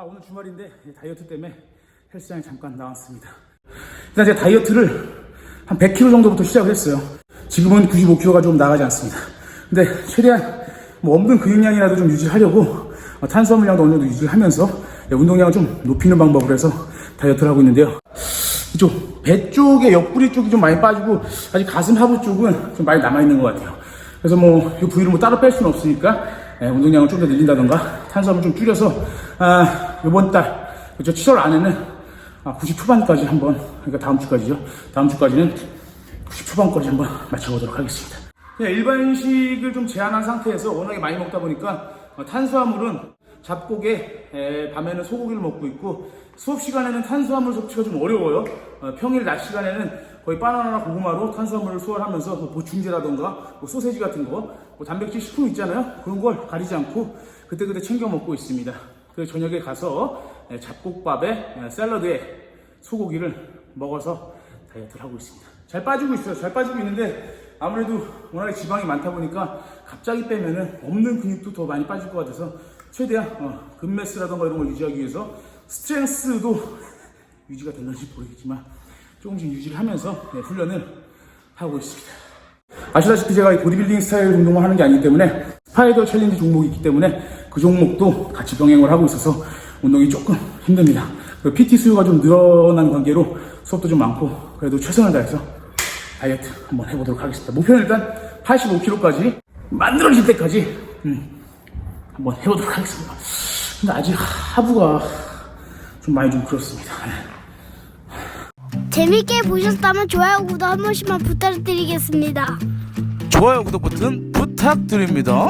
아, 오늘 주말인데 다이어트 때문에 헬스장에 잠깐 나왔습니다. 일단 제가 다이어트를 한 100kg 정도부터 시작을 했어요. 지금은 95kg가 좀 나가지 않습니다. 근데 최대한 뭐 없는 근육량이라도 좀 유지하려고 어, 탄수화물량도 어느 정도 유지하면서 네, 운동량을 좀 높이는 방법으로 해서 다이어트를 하고 있는데요. 이쪽 배 쪽에 옆구리 쪽이 좀 많이 빠지고 아직 가슴 하부 쪽은 좀 많이 남아 있는 것 같아요. 그래서 뭐 이 부위를 뭐 따로 뺄 수는 없으니까 예, 운동량을 좀 더 늘린다던가 탄수화물 좀 줄여서 아 이번 달 그죠 7월 안에는 아, 90 초반까지 한번 그러니까 다음 주까지죠. 다음 주까지는 90 초반까지 한번 맞춰보도록 하겠습니다. 그냥 일반식을 좀 제한한 상태에서 워낙에 많이 먹다 보니까 어, 탄수화물은 잡곡에 에, 밤에는 소고기를 먹고 있고 수업 시간에는 탄수화물 섭취가 좀 어려워요. 어, 평일 낮 시간에는 거의 바나나나 고구마로 탄수화물을 소화하면서 뭐 보충제라던가 뭐 소세지 같은 거, 뭐 단백질 식품 있잖아요. 그런 걸 가리지 않고 그때그때 챙겨 먹고 있습니다. 그래서 저녁에 가서 에, 잡곡밥에 에, 샐러드에 소고기를 먹어서 다이어트를 하고 있습니다. 잘 빠지고 있어요. 잘 빠지고 있는데 아무래도 워낙에 지방이 많다 보니까 갑자기 빼면은 없는 근육도 더 많이 빠질 것 같아서 최대한 어, 근매스라던가 이런 걸 유지하기 위해서 스트렝스도 유지가 됐는지 모르겠지만 조금씩 유지를 하면서 네, 훈련을 하고 있습니다. 아시다시피 제가 이 보디빌딩 스타일 운동을 하는 게 아니기 때문에 스파이더 챌린지 종목이 있기 때문에 그 종목도 같이 병행을 하고 있어서 운동이 조금 힘듭니다. 그 PT 수요가 좀 늘어난 관계로 수업도 좀 많고 그래도 최선을 다해서 다이어트 한번 해보도록 하겠습니다. 목표는 일단 85kg까지 만들어질 때까지 음, 한번 해보도록 하겠습니다. 근데 아직 하부가 좀 많이 좀 그렇습니다. 재밌게 보셨다면 좋아요, 구독 한 번씩만 부탁드리겠습니다. 좋아요 구독 버튼 부탁드립니다.